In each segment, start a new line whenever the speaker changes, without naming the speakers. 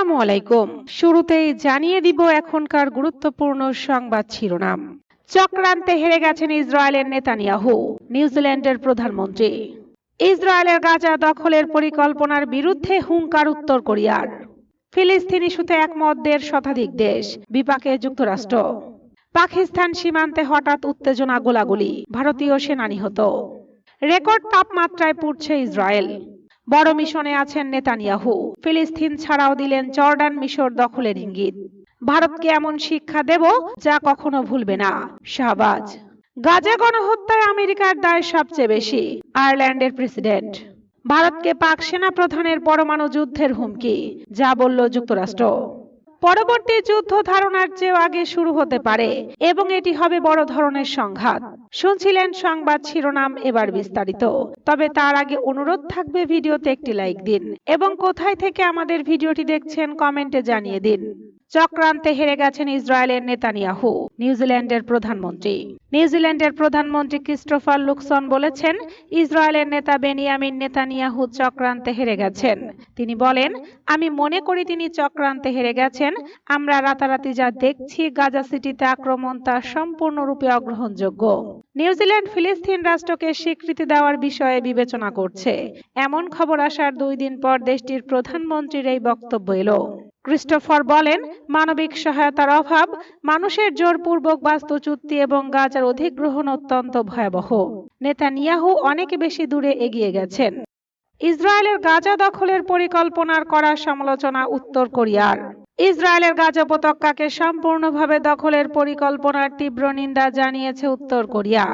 আসসালামু আলাইকুম শুরুতেই জানিয়ে দিব এখনকার গুরুত্বপূর্ণ সংবাদ শিরোনাম চক্রান্তে হেরে গেছেন ইসরায়েলের নেতানিয়াহু নিউজিল্যান্ডের প্রধানমন্ত্রী ইসরায়েলের গাজা দখলের পরিকল্পনার বিরুদ্ধে হুঙ্কার উত্তর কোরিয়ার ফিলিস্তিনি সুতে একমত দেড় শতাধিক দেশ বিপাকে যুক্তরাষ্ট্র পাকিস্তান সীমান্তে হঠাৎ উত্তেজনা গোলাগুলি ভারতীয় সেনা নিহত রেকর্ড তাপমাত্রায় পুড়ছে ইসরায়েল বড় মিশনে আছেন নেতানিয়াহু ফিলিস্তিন ছাড়াও দিলেন জর্ডান মিশর দখলের ইঙ্গিত ভারতকে এমন শিক্ষা দেব যা কখনো ভুলবে না শাহবাজ গাজা গণহত্যায় আমেরিকার দায় সবচেয়ে বেশি আয়ারল্যান্ডের প্রেসিডেন্ট ভারতকে পাক সেনা প্রধানের পরমাণু যুদ্ধের হুমকি যা বলল যুক্তরাষ্ট্র পরবর্তী যুদ্ধ ধারণার চেয়েও আগে শুরু হতে পারে এবং এটি হবে বড় ধরনের সংঘাত শুনছিলেন সংবাদ শিরোনাম এবার বিস্তারিত তবে তার আগে অনুরোধ থাকবে ভিডিওতে একটি লাইক দিন এবং কোথায় থেকে আমাদের ভিডিওটি দেখছেন কমেন্টে জানিয়ে দিন চক্রান্তে হেরে গেছেন ইসরায়েলের নেতানিয়াহু নিউজিল্যান্ডের প্রধানমন্ত্রী নিউজিল্যান্ডের প্রধানমন্ত্রী ক্রিস্টোফার লুকসন বলেছেন ইসরায়েলের নেতা বেনিয়ামিন নেতানিয়াহু চক্রান্তে হেরে গেছেন তিনি বলেন আমি মনে করি তিনি চক্রান্তে হেরে গেছেন আমরা রাতারাতি যা দেখছি গাজা সিটিতে আক্রমণ তা সম্পূর্ণরূপে অগ্রহণযোগ্য নিউজিল্যান্ড ফিলিস্তিন রাষ্ট্রকে স্বীকৃতি দেওয়ার বিষয়ে বিবেচনা করছে এমন খবর আসার দুই দিন পর দেশটির প্রধানমন্ত্রীর এই বক্তব্য এলো ক্রিস্টোফার বলেন মানবিক সহায়তার অভাব মানুষের জোরপূর্বক বাস্তুচ্যুতি এবং গাজার অধিগ্রহণ অত্যন্ত ভয়াবহ নেতানিয়াহু অনেক বেশি দূরে এগিয়ে গেছেন ইসরায়েলের গাজা দখলের পরিকল্পনার করা সমালোচনা উত্তর কোরিয়ার ইসরায়েলের গাজা উপত্যকাকে সম্পূর্ণভাবে দখলের পরিকল্পনার তীব্র নিন্দা জানিয়েছে উত্তর কোরিয়া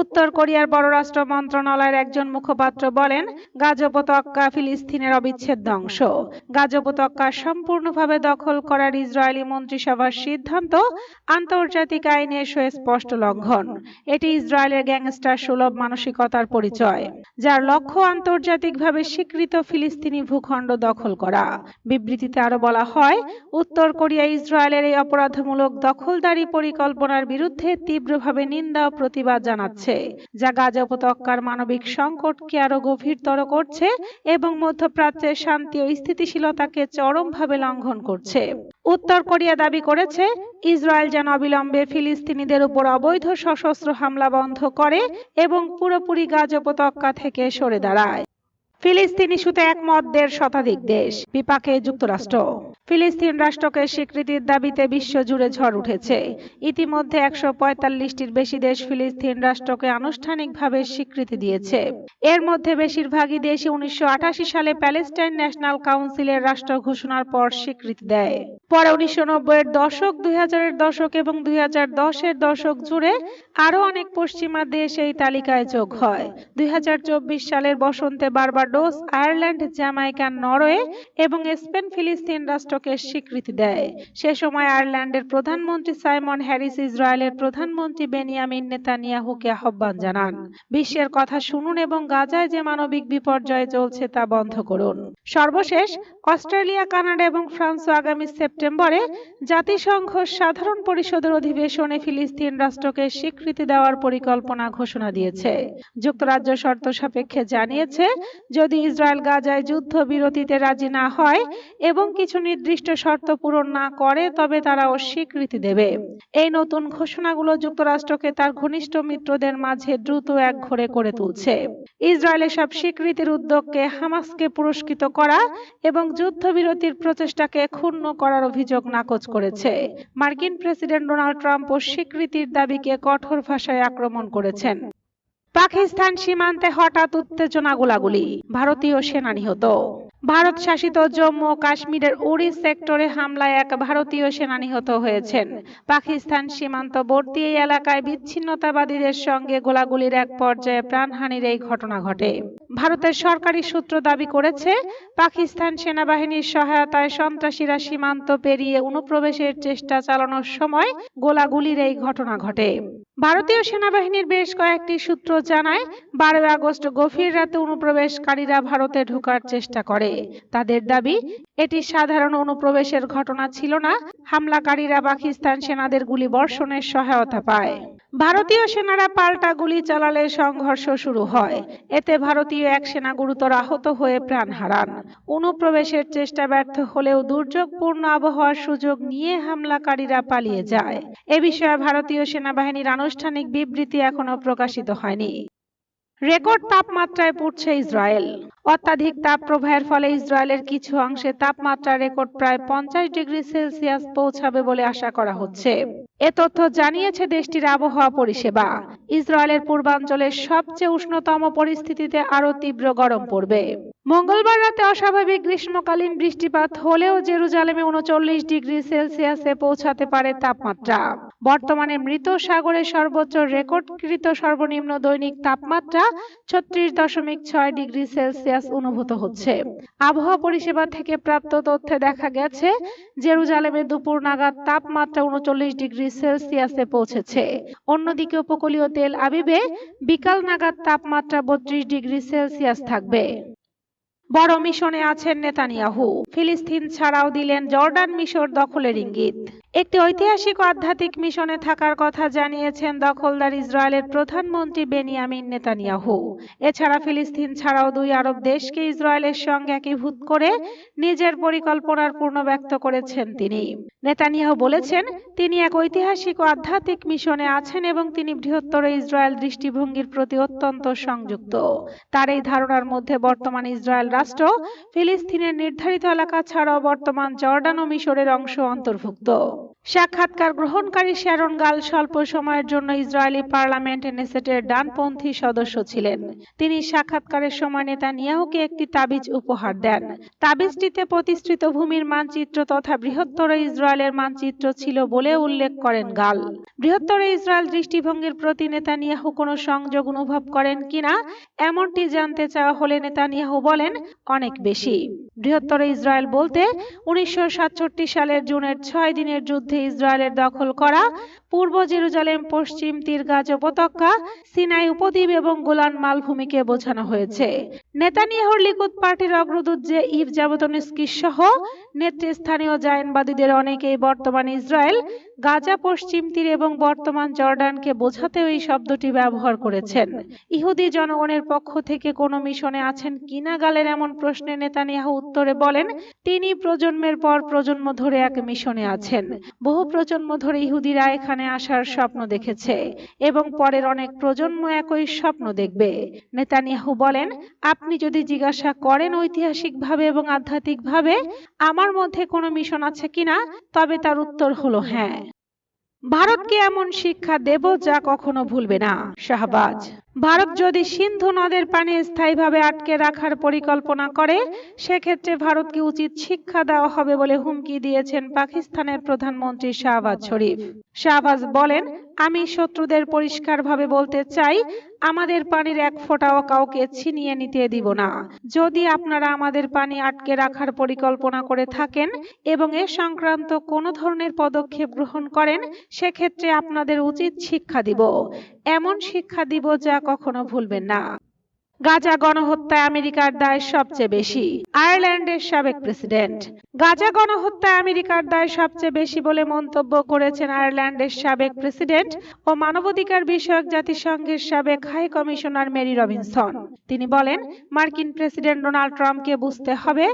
উত্তর কোরিয়ার পররাষ্ট্র মন্ত্রণালয়ের একজন মুখপাত্র বলেন গাজা উপত্যকা ফিলিস্তিনের অবিচ্ছেদ্য অংশ গাজা উপত্যকা সম্পূর্ণভাবে দখল করার ইসরায়েলি মন্ত্রিসভার সিদ্ধান্ত আন্তর্জাতিক আইনের সুস্পষ্ট লঙ্ঘন এটি ইসরায়েলের গ্যাংস্টার সুলভ মানসিকতার পরিচয় যার লক্ষ্য আন্তর্জাতিকভাবে স্বীকৃত ফিলিস্তিনি ভূখণ্ড দখল করা বিবৃতিতে আরো বলা হয় উত্তর কোরিয়া ইসরায়েলের এই অপরাধমূলক দখলদারি পরিকল্পনার বিরুদ্ধে তীব্রভাবে নিন্দা ও প্রতিবাদ জানাচ্ছে হচ্ছে যা গাজা উপত্যকার মানবিক সংকটকে আরো গভীরতর করছে এবং মধ্যপ্রাচ্যের শান্তি ও স্থিতিশীলতাকে চরমভাবে লঙ্ঘন করছে উত্তর কোরিয়া দাবি করেছে ইসরায়েল যেন অবিলম্বে ফিলিস্তিনিদের উপর অবৈধ সশস্ত্র হামলা বন্ধ করে এবং পুরোপুরি গাজ উপত্যকা থেকে সরে দাঁড়ায় ফিলিস্তিনি সুতে একমত দেড় শতাধিক দেশ বিপাকে যুক্তরাষ্ট্র ফিলিস্তিন রাষ্ট্রকে স্বীকৃতির দাবিতে বিশ্বজুড়ে ঝড় উঠেছে ইতিমধ্যে একশো পঁয়তাল্লিশটির বেশি দেশ ফিলিস্তিন রাষ্ট্রকে আনুষ্ঠানিকভাবে স্বীকৃতি দিয়েছে এর মধ্যে বেশিরভাগই দেশ উনিশশো সালে প্যালেস্টাইন ন্যাশনাল কাউন্সিলের রাষ্ট্র ঘোষণার পর স্বীকৃতি দেয় পরে উনিশশো নব্বইয়ের দশক দুই হাজারের দশক এবং দুই এর দশক জুড়ে আরও অনেক পশ্চিমা দেশ এই তালিকায় যোগ হয় দুই সালের বসন্তে বার্বাডোস আয়ারল্যান্ড জামাইকা নরওয়ে এবং স্পেন ফিলিস্তিন রাষ্ট্র বৈঠকের স্বীকৃতি দেয় সে সময় আয়ারল্যান্ডের প্রধানমন্ত্রী সাইমন হ্যারিস ইসরায়েলের প্রধানমন্ত্রী বেনিয়ামিন নেতানিয়াহুকে আহ্বান জানান বিশ্বের কথা শুনুন এবং গাজায় যে মানবিক বিপর্যয় চলছে তা বন্ধ করুন সর্বশেষ অস্ট্রেলিয়া কানাডা এবং ফ্রান্স আগামী সেপ্টেম্বরে জাতিসংঘ সাধারণ পরিষদের অধিবেশনে ফিলিস্তিন রাষ্ট্রকে স্বীকৃতি দেওয়ার পরিকল্পনা ঘোষণা দিয়েছে যুক্তরাজ্য শর্ত সাপেক্ষে জানিয়েছে যদি ইসরায়েল গাজায় যুদ্ধ বিরতিতে রাজি না হয় এবং কিছু নির্দিষ্ট নির্দিষ্ট শর্ত পূরণ না করে তবে তারা অস্বীকৃতি দেবে এই নতুন ঘোষণাগুলো যুক্তরাষ্ট্রকে তার ঘনিষ্ঠ মিত্রদের মাঝে দ্রুত এক ঘরে করে তুলছে ইসরায়েলের সব স্বীকৃতির উদ্যোগকে হামাসকে পুরস্কৃত করা এবং যুদ্ধবিরতির প্রচেষ্টাকে ক্ষুণ্ণ করার অভিযোগ নাকচ করেছে মার্কিন প্রেসিডেন্ট ডোনাল্ড ট্রাম্প ও স্বীকৃতির দাবিকে কঠোর ভাষায় আক্রমণ করেছেন পাকিস্তান সীমান্তে হঠাৎ উত্তেজনা গোলাগুলি ভারতীয় সেনা নিহত ভারত শাসিত জম্মু ও কাশ্মীরের উড়ি সেক্টরে হামলায় এক ভারতীয় সেনা নিহত হয়েছেন পাকিস্তান সীমান্তবর্তী এই এলাকায় বিচ্ছিন্নতাবাদীদের সঙ্গে গোলাগুলির এক পর্যায়ে প্রাণহানির এই ঘটনা ঘটে ভারতের সরকারি সূত্র দাবি করেছে পাকিস্তান সেনাবাহিনীর সহায়তায় সন্ত্রাসীরা সীমান্ত পেরিয়ে অনুপ্রবেশের চেষ্টা চালানোর সময় গোলাগুলির এই ঘটনা ঘটে ভারতীয় সেনাবাহিনীর বেশ কয়েকটি সূত্র জানায় বারোই আগস্ট গভীর রাতে অনুপ্রবেশকারীরা ভারতে ঢোকার চেষ্টা করে তাদের দাবি এটি সাধারণ অনুপ্রবেশের ঘটনা ছিল না হামলাকারীরা পাকিস্তান সেনাদের গুলি বর্ষণের সহায়তা পায় ভারতীয় সেনারা পাল্টা গুলি চালালে সংঘর্ষ শুরু হয় এতে ভারতীয় এক সেনা গুরুতর আহত হয়ে প্রাণ হারান অনুপ্রবেশের চেষ্টা ব্যর্থ হলেও দুর্যোগপূর্ণ আবহাওয়ার সুযোগ নিয়ে হামলাকারীরা পালিয়ে যায় এ বিষয়ে ভারতীয় সেনাবাহিনীর আনুষ্ঠানিক বিবৃতি এখনও প্রকাশিত হয়নি রেকর্ড তাপমাত্রায় পড়ছে ইসরায়েল অত্যাধিক প্রবাহের ফলে ইসরায়েলের কিছু অংশে তাপমাত্রা রেকর্ড প্রায় পঞ্চাশ ডিগ্রি সেলসিয়াস পৌঁছাবে বলে আশা করা হচ্ছে এ তথ্য জানিয়েছে দেশটির আবহাওয়া পরিষেবা ইসরায়েলের পূর্বাঞ্চলের সবচেয়ে উষ্ণতম পরিস্থিতিতে আরও তীব্র গরম পড়বে মঙ্গলবার রাতে অস্বাভাবিক গ্রীষ্মকালীন বৃষ্টিপাত হলেও জেরুজালেমে উনচল্লিশ ডিগ্রি সেলসিয়াসে পৌঁছাতে পারে তাপমাত্রা বর্তমানে মৃত সাগরের সর্বোচ্চ রেকর্ডকৃত সর্বনিম্ন দৈনিক তাপমাত্রা ছত্রিশ দশমিক ছয় ডিগ্রি সেলসিয়াস অনুভূত হচ্ছে আবহাওয়া পরিষেবা থেকে প্রাপ্ত তথ্যে দেখা গেছে জেরুজালেমে দুপুর নাগাদ তাপমাত্রা উনচল্লিশ ডিগ্রি সেলসিয়াসে পৌঁছেছে অন্যদিকে উপকূলীয় তেল আবিবে বিকাল নাগাদ তাপমাত্রা বত্রিশ ডিগ্রি সেলসিয়াস থাকবে বড় মিশনে আছেন নেতানিয়াহু ফিলিস্তিন ছাড়াও দিলেন জর্ডান মিশর দখলের ইঙ্গিত একটি ঐতিহাসিক আধ্যাত্মিক মিশনে থাকার কথা জানিয়েছেন দখলদার ইসরায়েলের প্রধানমন্ত্রী বেনিয়ামিন নেতানিয়াহু এছাড়া ফিলিস্তিন ছাড়াও দুই আরব দেশকে ইসরায়েলের সঙ্গে একীভূত করে নিজের পরিকল্পনার পূর্ণ ব্যক্ত করেছেন তিনি নেতানিয়াহু বলেছেন তিনি এক ঐতিহাসিক ও আধ্যাত্মিক মিশনে আছেন এবং তিনি বৃহত্তর ইসরায়েল দৃষ্টিভঙ্গির প্রতি অত্যন্ত সংযুক্ত তার এই ধারণার মধ্যে বর্তমান ইসরায়েল রাষ্ট্র ফিলিস্তিনের নির্ধারিত এলাকা ছাড়াও বর্তমান জর্ডান ও মিশরের অংশ অন্তর্ভুক্ত সাক্ষাৎকার গ্রহণকারী শ্যারন গাল স্বল্প সময়ের জন্য ইসরায়েলি পার্লামেন্ট নেসেটের ডানপন্থী সদস্য ছিলেন তিনি সাক্ষাৎকারের সময় নেতা নিয়াহুকে একটি তাবিজ উপহার দেন তাবিজটিতে প্রতিষ্ঠিত ভূমির মানচিত্র তথা বৃহত্তর ইসরায়েলের মানচিত্র ছিল বলে উল্লেখ করেন গাল বৃহত্তর ইসরায়েল দৃষ্টিভঙ্গির প্রতি নেতা নিয়াহু কোনো সংযোগ অনুভব করেন কিনা এমনটি জানতে চাওয়া হলে নেতা নিয়াহু বলেন অনেক বেশি বৃহত্তর ইসরায়েল বলতে উনিশশো সালের জুনের ছয় দিনের যুদ্ধে ইসরায়েলের দখল করা পূর্ব জেরুজালেম পশ্চিম তীর গাজ উপত্যকা সিনাই উপদ্বীপ এবং গোলান মালভূমিকে বোঝানো হয়েছে নেতানিয়াহুর লিকুদ পার্টির অগ্রদূত যে ইভ জাবতনস্কি সহ নেতৃস্থানীয় জায়নবাদীদের অনেকেই বর্তমান ইসরায়েল গাজা পশ্চিম তীর এবং বর্তমান জর্ডানকে বোঝাতেও এই শব্দটি ব্যবহার করেছেন ইহুদি জনগণের পক্ষ থেকে কোনো মিশনে আছেন কিনা গালের এমন প্রশ্নে নেতানিয়াহু উত্তরে বলেন তিনি প্রজন্মের পর প্রজন্ম ধরে এক মিশনে আছেন বহু প্রজন্ম ধরে ইহুদিরা এখানে আসার স্বপ্ন দেখেছে এবং পরের অনেক প্রজন্ম একই স্বপ্ন দেখবে নেতানিয়াহু বলেন আপনি যদি জিজ্ঞাসা করেন ঐতিহাসিকভাবে এবং আধ্যাত্মিকভাবে আমার মধ্যে কোনো মিশন আছে কিনা তবে তার উত্তর হলো হ্যাঁ ভারতকে এমন শিক্ষা দেব যা কখনো ভুলবে না শাহবাজ ভারত যদি সিন্ধু নদের পানি স্থায়ীভাবে আটকে রাখার পরিকল্পনা করে সেক্ষেত্রে ভারতকে উচিত শিক্ষা দেওয়া হবে বলে হুমকি দিয়েছেন পাকিস্তানের প্রধানমন্ত্রী শাহবাজ শরীফ শাহবাজ বলেন আমি শত্রুদের পরিষ্কারভাবে বলতে চাই আমাদের পানির এক ফোঁটাও কাউকে ছিনিয়ে নিতে দিব না যদি আপনারা আমাদের পানি আটকে রাখার পরিকল্পনা করে থাকেন এবং এ সংক্রান্ত কোনো ধরনের পদক্ষেপ গ্রহণ করেন সেক্ষেত্রে আপনাদের উচিত শিক্ষা দিব এমন শিক্ষা দিব যা কখনো ভুলবেন না গাজা গণহত্যায় আমেরিকার দায় সবচেয়ে বেশি আয়ারল্যান্ডের সাবেক প্রেসিডেন্ট গাজা গণহত্যায় আমেরিকার দায় সবচেয়ে বেশি বলে মন্তব্য করেছেন আয়ারল্যান্ডের সাবেক প্রেসিডেন্ট ও মানবাধিকার বিষয়ক জাতিসংঘের সাবেক হাই কমিশনার মেরি রবিনসন তিনি বলেন মার্কিন প্রেসিডেন্ট ডোনাল্ড ট্রাম্পকে বুঝতে হবে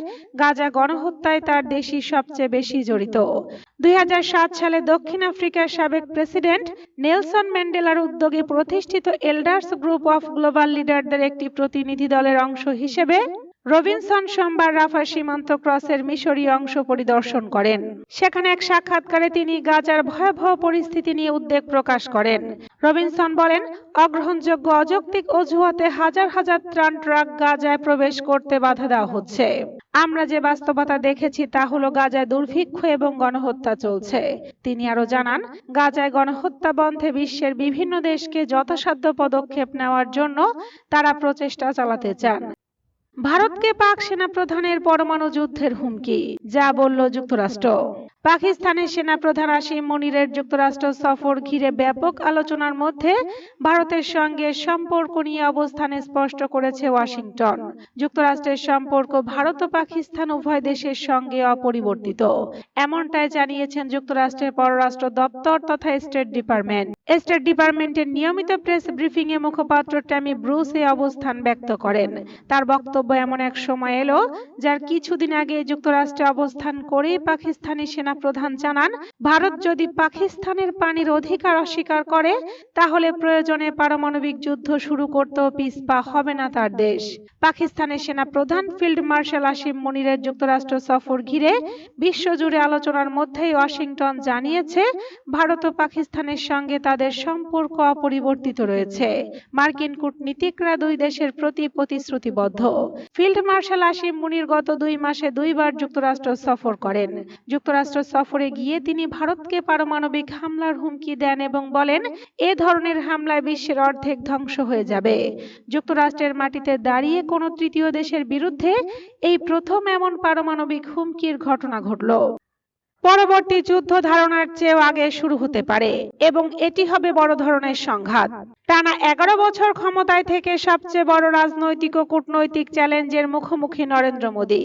গাজা গণহত্যায় তার দেশই সবচেয়ে বেশি জড়িত দুই সালে দক্ষিণ আফ্রিকার সাবেক প্রেসিডেন্ট নেলসন ম্যান্ডেলার উদ্যোগে প্রতিষ্ঠিত এল্ডার্স গ্রুপ অফ গ্লোবাল লিডারদের একটি প্রতিনিধি দলের অংশ হিসেবে রবিনসন সোমবার রাফা সীমান্ত ক্রসের মিশরীয় অংশ পরিদর্শন করেন সেখানে এক সাক্ষাৎকারে তিনি গাজার ভয়াবহ পরিস্থিতি নিয়ে উদ্বেগ প্রকাশ করেন রবিনসন বলেন অগ্রহণযোগ্য অযৌক্তিক অজুহাতে হাজার হাজার ত্রাণ ট্রাক গাজায় প্রবেশ করতে বাধা দেওয়া হচ্ছে আমরা যে বাস্তবতা দেখেছি তা হলো গাজায় দুর্ভিক্ষ এবং গণহত্যা চলছে তিনি আরো জানান গাজায় গণহত্যা বন্ধে বিশ্বের বিভিন্ন দেশকে যথাসাধ্য পদক্ষেপ নেওয়ার জন্য তারা প্রচেষ্টা চালাতে চান ভারতকে পাক সেনা প্রধানের পরমাণু যুদ্ধের হুমকি যা বলল যুক্তরাষ্ট্র পাকিস্তানের সেনাপ্রধান আসিম মনিরের যুক্তরাষ্ট্র সফর ঘিরে ব্যাপক আলোচনার মধ্যে ভারতের সঙ্গে সম্পর্ক নিয়ে অবস্থান স্পষ্ট করেছে ওয়াশিংটন যুক্তরাষ্ট্রের সম্পর্ক ভারত ও পাকিস্তান উভয় দেশের সঙ্গে অপরিবর্তিত এমনটাই জানিয়েছেন যুক্তরাষ্ট্রের পররাষ্ট্র দপ্তর তথা স্টেট ডিপার্টমেন্ট স্টেট ডিপার্টমেন্টের নিয়মিত প্রেস ব্রিফিং এ মুখপাত্র ট্যামি ব্রুস এ অবস্থান ব্যক্ত করেন তার বক্তব্য এমন এক সময় এলো যার কিছুদিন আগে যুক্তরাষ্ট্রে অবস্থান করে পাকিস্তানি সেনা সেনা প্রধান জানান ভারত যদি পাকিস্তানের পানির অধিকার অস্বীকার করে তাহলে প্রয়োজনে পারমাণবিক যুদ্ধ শুরু করতেও পিসপা হবে না তার দেশ পাকিস্তানের সেনা প্রধান ফিল্ড মার্শাল আসিম মনিরের যুক্তরাষ্ট্র সফর ঘিরে বিশ্বজুড়ে আলোচনার মধ্যেই ওয়াশিংটন জানিয়েছে ভারত ও পাকিস্তানের সঙ্গে তাদের সম্পর্ক অপরিবর্তিত রয়েছে মার্কিন কূটনীতিকরা দুই দেশের প্রতি প্রতিশ্রুতিবদ্ধ ফিল্ড মার্শাল আসিম মুনির গত দুই মাসে দুইবার যুক্তরাষ্ট্র সফর করেন যুক্তরাষ্ট্র সফরে গিয়ে তিনি ভারতকে পারমাণবিক হামলার হুমকি দেন এবং বলেন এ ধরনের হামলায় বিশ্বের অর্ধেক ধ্বংস হয়ে যাবে যুক্তরাষ্ট্রের মাটিতে দাঁড়িয়ে কোনো তৃতীয় দেশের বিরুদ্ধে এই প্রথম এমন পারমাণবিক হুমকির ঘটনা ঘটল পরবর্তী যুদ্ধ ধারণার চেয়েও আগে শুরু হতে পারে এবং এটি হবে বড় ধরনের সংঘাত টানা এগারো বছর ক্ষমতায় থেকে সবচেয়ে বড় রাজনৈতিক ও কূটনৈতিক চ্যালেঞ্জের মুখোমুখি নরেন্দ্র মোদী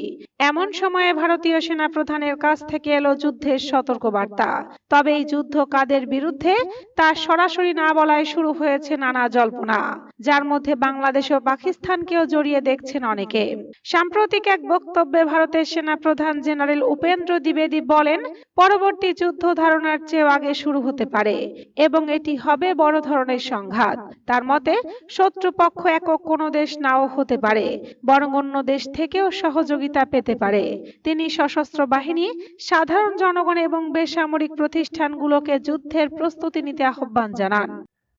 এমন সময়ে ভারতীয় সেনা প্রধানের কাছ থেকে এলো যুদ্ধের সতর্ক বার্তা তবে এই যুদ্ধ কাদের বিরুদ্ধে তা সরাসরি না বলায় শুরু হয়েছে নানা জল্পনা যার মধ্যে বাংলাদেশ ও পাকিস্তানকেও জড়িয়ে দেখছেন অনেকে সাম্প্রতিক এক বক্তব্যে ভারতের সেনা প্রধান জেনারেল উপেন্দ্র দ্বিবেদী বলেন পরবর্তী যুদ্ধ ধারণার চেয়ে আগে শুরু হতে পারে এবং এটি হবে বড় ধরনের সংঘাত তার মতে শত্রুপক্ষ একক কোনো দেশ নাও হতে পারে বরং অন্য দেশ থেকেও সহযোগিতা পেতে পারে তিনি সশস্ত্র বাহিনী সাধারণ জনগণ এবং বেসামরিক প্রতিষ্ঠানগুলোকে যুদ্ধের প্রস্তুতি নিতে আহ্বান জানান